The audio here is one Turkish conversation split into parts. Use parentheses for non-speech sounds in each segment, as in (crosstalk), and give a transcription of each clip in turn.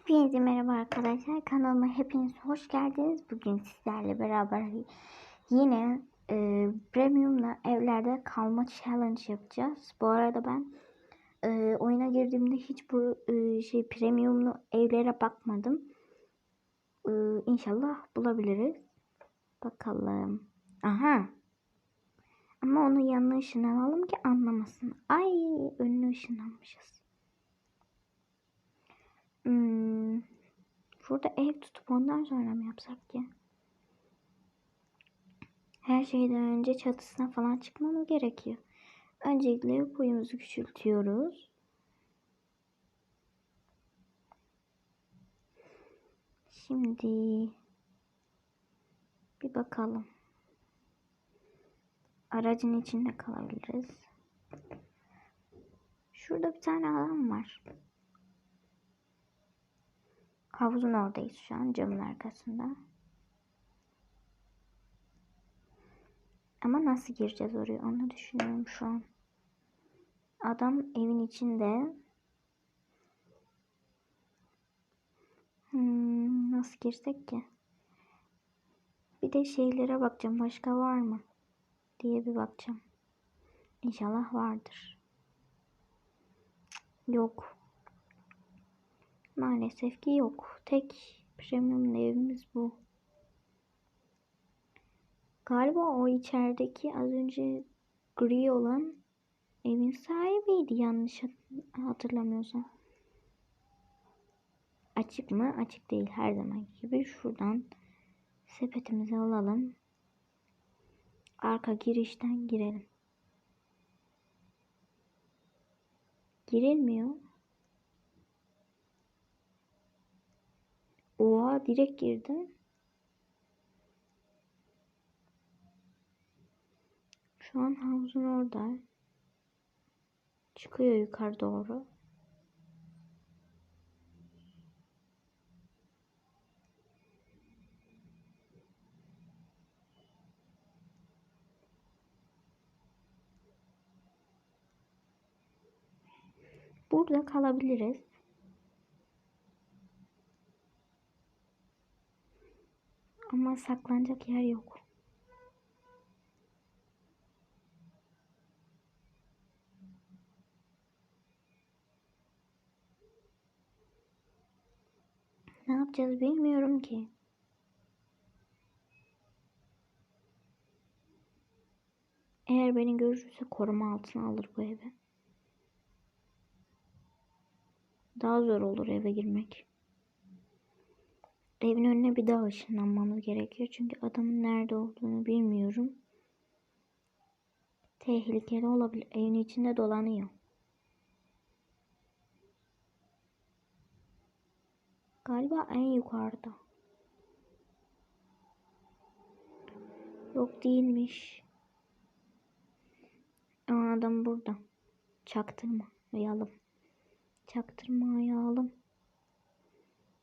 Hepinize merhaba arkadaşlar. Kanalıma hepiniz hoş geldiniz. Bugün sizlerle beraber yine e, premiumla evlerde kalma challenge yapacağız. Bu arada ben e, oyuna girdiğimde hiç bu e, şey premiumlu evlere bakmadım. E, inşallah bulabiliriz. Bakalım. Aha. Ama onu yanına ışınlanalım ki anlamasın. Ay önüne ışınlanmışız. Hmm. Burada ev tutup ondan sonra mı yapsak ki? Her şeyden önce çatısına falan çıkmamız gerekiyor. Öncelikle boyumuzu küçültüyoruz. Şimdi bir bakalım. Aracın içinde kalabiliriz. Şurada bir tane alan var. Havuzun oradayız şu an camın arkasında. Ama nasıl gireceğiz oraya onu düşünüyorum şu an. Adam evin içinde. Hmm, nasıl girsek ki? Bir de şeylere bakacağım. Başka var mı? Diye bir bakacağım. İnşallah vardır. Yok. Maalesef ki yok. Tek premium evimiz bu. Galiba o içerideki az önce gri olan evin sahibiydi yanlış hatırlamıyorsam. Açık mı? Açık değil her zaman gibi. Şuradan sepetimizi alalım. Arka girişten girelim. Girilmiyor. Oha direkt girdim. Şu an havuzun orada. Çıkıyor yukarı doğru. Burada kalabiliriz. Ama saklanacak yer yok. Ne yapacağız bilmiyorum ki. Eğer beni görürse koruma altına alır bu evi. Daha zor olur eve girmek. Evin önüne bir daha ışınlanmamız gerekiyor. Çünkü adamın nerede olduğunu bilmiyorum. Tehlikeli olabilir. Evin içinde dolanıyor. Galiba en yukarıda. Yok değilmiş. Aa, adam burada. Çaktırma. Ayalım. Çaktırma ayalım.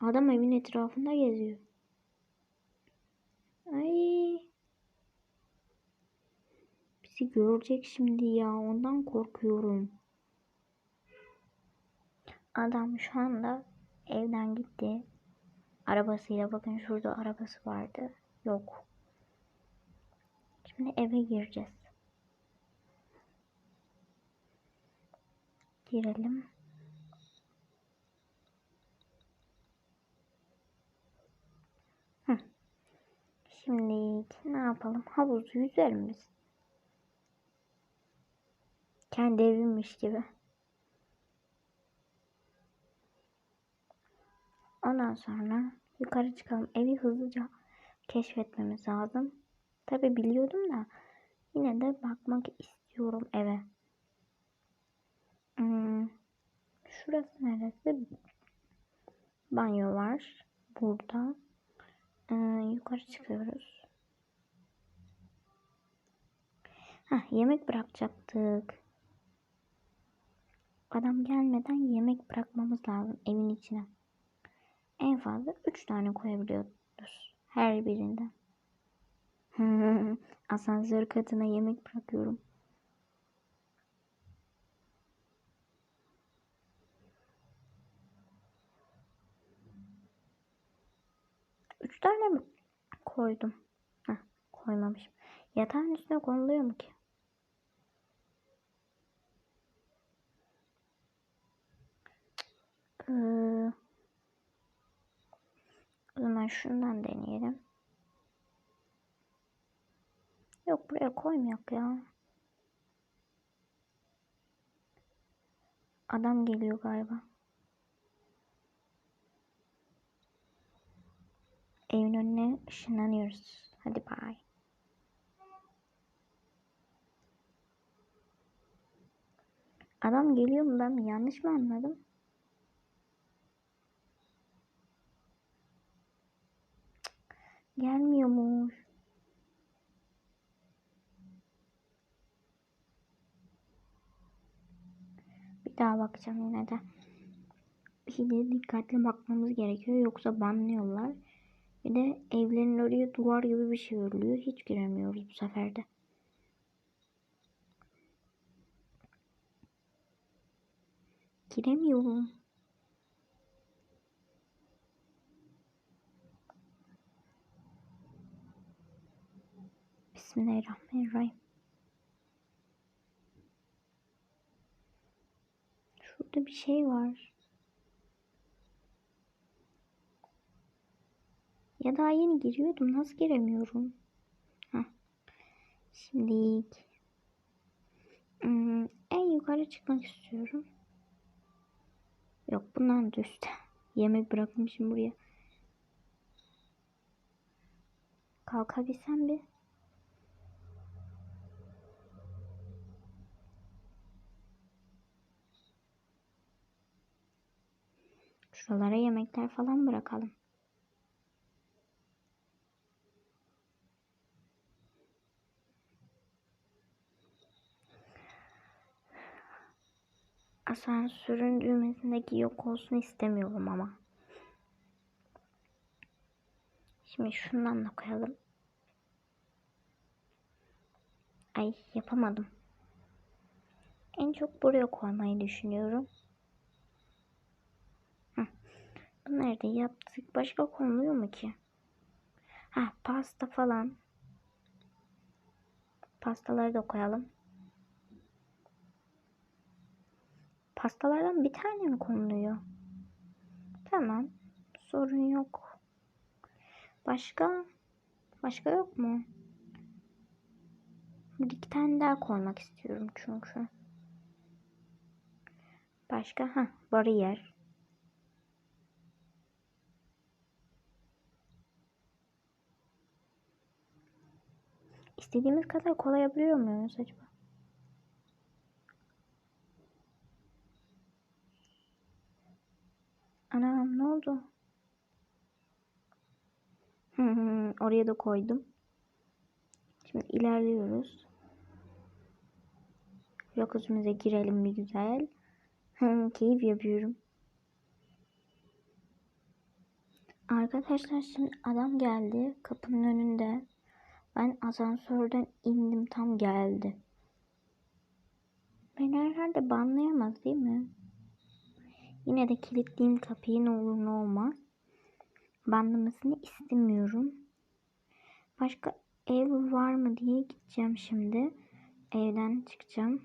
Adam evin etrafında geziyor. Ay. Bizi görecek şimdi ya. Ondan korkuyorum. Adam şu anda evden gitti. Arabasıyla bakın şurada arabası vardı. Yok. Şimdi eve gireceğiz. Girelim. Şimdi ne yapalım? Havuzu yüzelim biz. Kendi evimmiş gibi. Ondan sonra yukarı çıkalım. Evi hızlıca keşfetmemiz lazım. Tabi biliyordum da yine de bakmak istiyorum eve. Hmm, şurası neresi? Banyo var. Burada. Yukarı çıkıyoruz. Heh, yemek bırakacaktık. Adam gelmeden yemek bırakmamız lazım evin içine. En fazla 3 tane koyabiliyoruz. Her birinden. (laughs) Asansör katına yemek bırakıyorum. Üç tane mi koydum? Heh, koymamışım. Yatağın üstüne konuluyor mu ki? Ee, o zaman şundan deneyelim. Yok buraya koymayak ya. Adam geliyor galiba. Evin önüne ışınlanıyoruz. Hadi bay. Adam geliyor mu ben? Yanlış mı anladım? Cık, Gelmiyormuş. Bir daha bakacağım yine de. Bir de dikkatli bakmamız gerekiyor. Yoksa banlıyorlar. Bir de evlerin oraya duvar gibi bir şey örülüyor. Hiç giremiyoruz bu sefer de. Giremiyorum. Bismillahirrahmanirrahim. Şurada bir şey var. Ya daha yeni giriyordum. Nasıl giremiyorum? Heh. Şimdi hmm, en yukarı çıkmak istiyorum. Yok bundan da. (laughs) Yemek bırakmışım buraya. Kalkabilsem bir. Şuralara yemekler falan bırakalım. Asansörün düğmesindeki yok olsun istemiyorum ama. Şimdi şundan da koyalım. Ay yapamadım. En çok buraya koymayı düşünüyorum. Heh. Bunları da yaptık. Başka konuluyor mu ki? Ha pasta falan. Pastaları da koyalım. Pastalardan bir tane mi konuluyor? Tamam. Sorun yok. Başka? Başka yok mu? Bir iki tane daha koymak istiyorum çünkü. Başka? Ha, bariyer. İstediğimiz kadar kolayabiliyor muyuz acaba? Anam ne oldu? Oraya da koydum. Şimdi ilerliyoruz. Jacuzzi'mize girelim bir güzel. Keyif yapıyorum. Arkadaşlar şimdi adam geldi kapının önünde. Ben asansörden indim tam geldi. Beni herhalde banlayamaz değil mi? Yine de kilitleyeyim kapıyı ne olur ne olmaz. Banlamasını istemiyorum. Başka ev var mı diye gideceğim şimdi. Evden çıkacağım.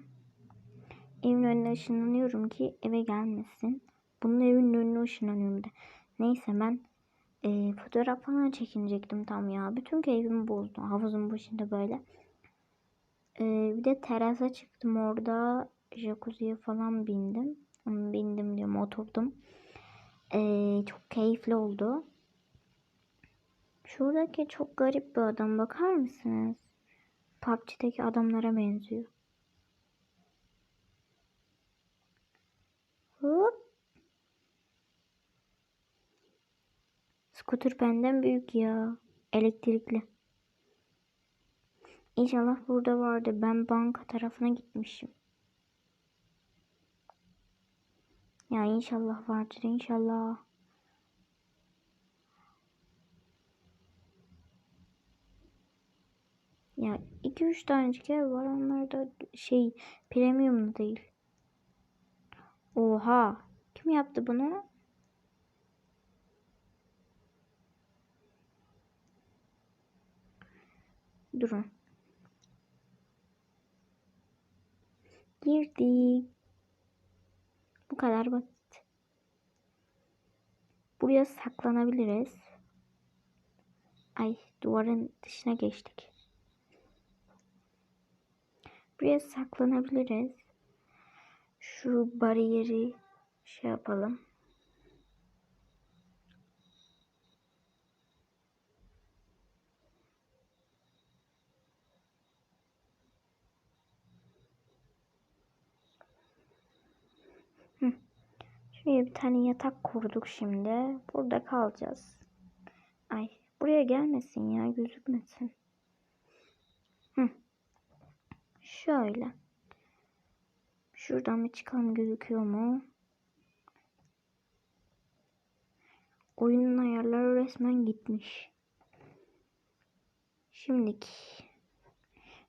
Evin önüne ışınlanıyorum ki eve gelmesin. Bunun evin önüne ışınlanıyorum da. Neyse ben e, fotoğraf falan çekinecektim tam ya. Bütün keyfimi bozdu. Havuzun başında böyle. E, bir de terasa çıktım orada. Jacuzziye falan bindim. Bindim diyorum oturdum. E, çok keyifli oldu. Şuradaki çok garip bir adam bakar mısınız? PUBG'deki adamlara benziyor. Hop. Skuter benden büyük ya. Elektrikli. İnşallah burada vardı. Ben banka tarafına gitmişim. Ya inşallah vardır inşallah. Ya 2-3 tanecik ev var. Onlar da şey premium değil. Oha. Kim yaptı bunu? Durun. Girdik. Bu kadar basit. Buraya saklanabiliriz. Ay duvarın dışına geçtik. Buraya saklanabiliriz. Şu bariyeri şey yapalım. Şuraya bir tane yatak kurduk şimdi. Burada kalacağız. Ay buraya gelmesin ya gözükmesin. Hı. Şöyle. Şuradan bir çıkalım gözüküyor mu? Oyunun ayarları resmen gitmiş. Şimdiki.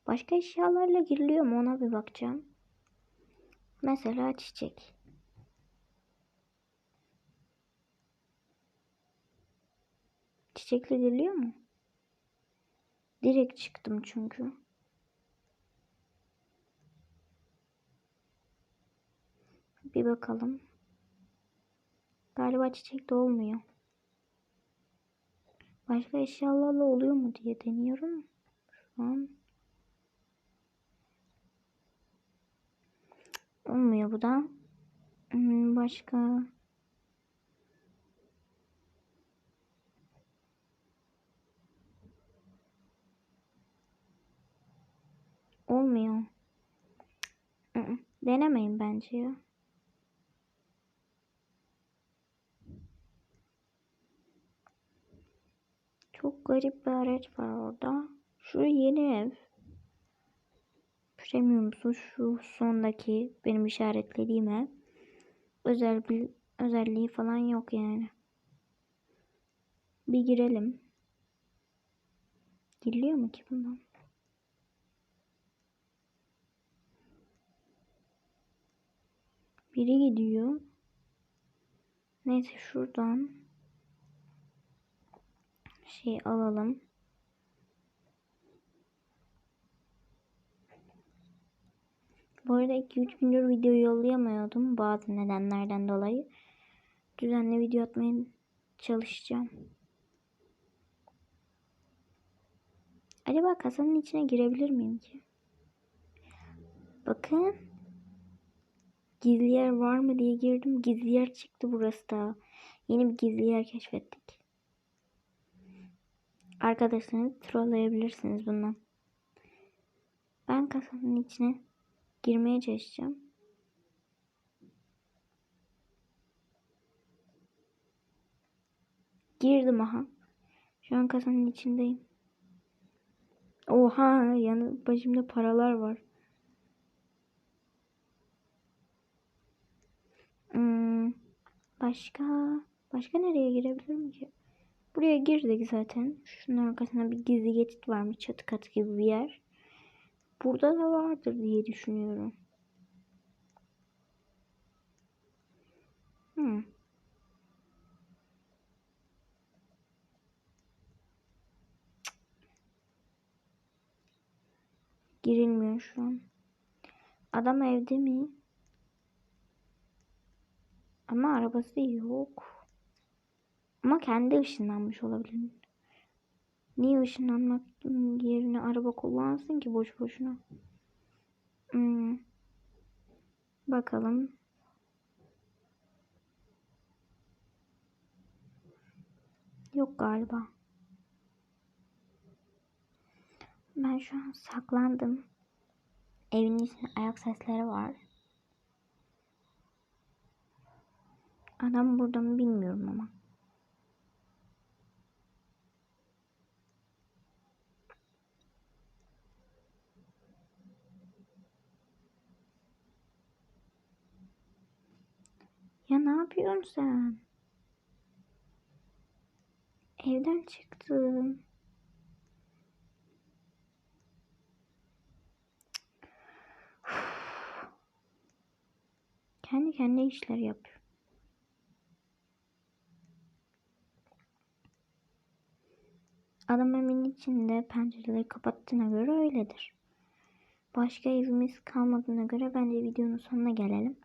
Başka eşyalarla giriliyor mu ona bir bakacağım. Mesela çiçek. Çiçekle giriliyor mu? Direkt çıktım çünkü. Bir bakalım. Galiba çiçek de olmuyor. Başka eşyalarla oluyor mu diye deniyorum. Şu an. Olmuyor bu da. Hmm, başka. Olmuyor. Denemeyin bence ya. Çok garip bir araç var orada. Şu yeni ev. Premium'su şu sondaki benim işaretlediğim ev. Özel bir özelliği falan yok yani. Bir girelim. Giriliyor mu ki bundan? Biri gidiyor. Neyse şuradan şey alalım. Bu arada 2-3 gündür video yollayamıyordum bazı nedenlerden dolayı. Düzenli video atmaya çalışacağım. Acaba kasanın içine girebilir miyim ki? Bakın. Gizli yer var mı diye girdim. Gizli yer çıktı burası da. Yeni bir gizli yer keşfettik. Arkadaşlarınızı trolleyebilirsiniz bundan. Ben kasanın içine girmeye çalışacağım. Girdim aha. Şu an kasanın içindeyim. Oha yanı başımda paralar var. Hmm, başka başka nereye girebilirim ki? Buraya girdik zaten. Şunun arkasında bir gizli geçit varmış. Çatı katı gibi bir yer. Burada da vardır diye düşünüyorum. Hmm. Girilmiyor şu an. Adam evde mi? Ama arabası yok. Ama kendi ışınlanmış olabilir. Niye ışınlanmak yerine araba kullansın ki boş boşuna? Hmm. Bakalım. Yok galiba. Ben şu an saklandım. Evin içinde ayak sesleri var. Adam burada mı bilmiyorum ama. Ya ne yapıyorsun sen? Evden çıktım. (sighs) Kendi kendi işler yapıyor. Adam evin içinde pencereleri kapattığına göre öyledir. Başka evimiz kalmadığına göre bence videonun sonuna gelelim.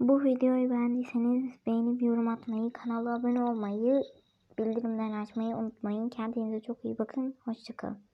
Bu videoyu beğendiyseniz beğenip yorum atmayı, kanala abone olmayı, bildirimleri açmayı unutmayın. Kendinize çok iyi bakın. Hoşçakalın.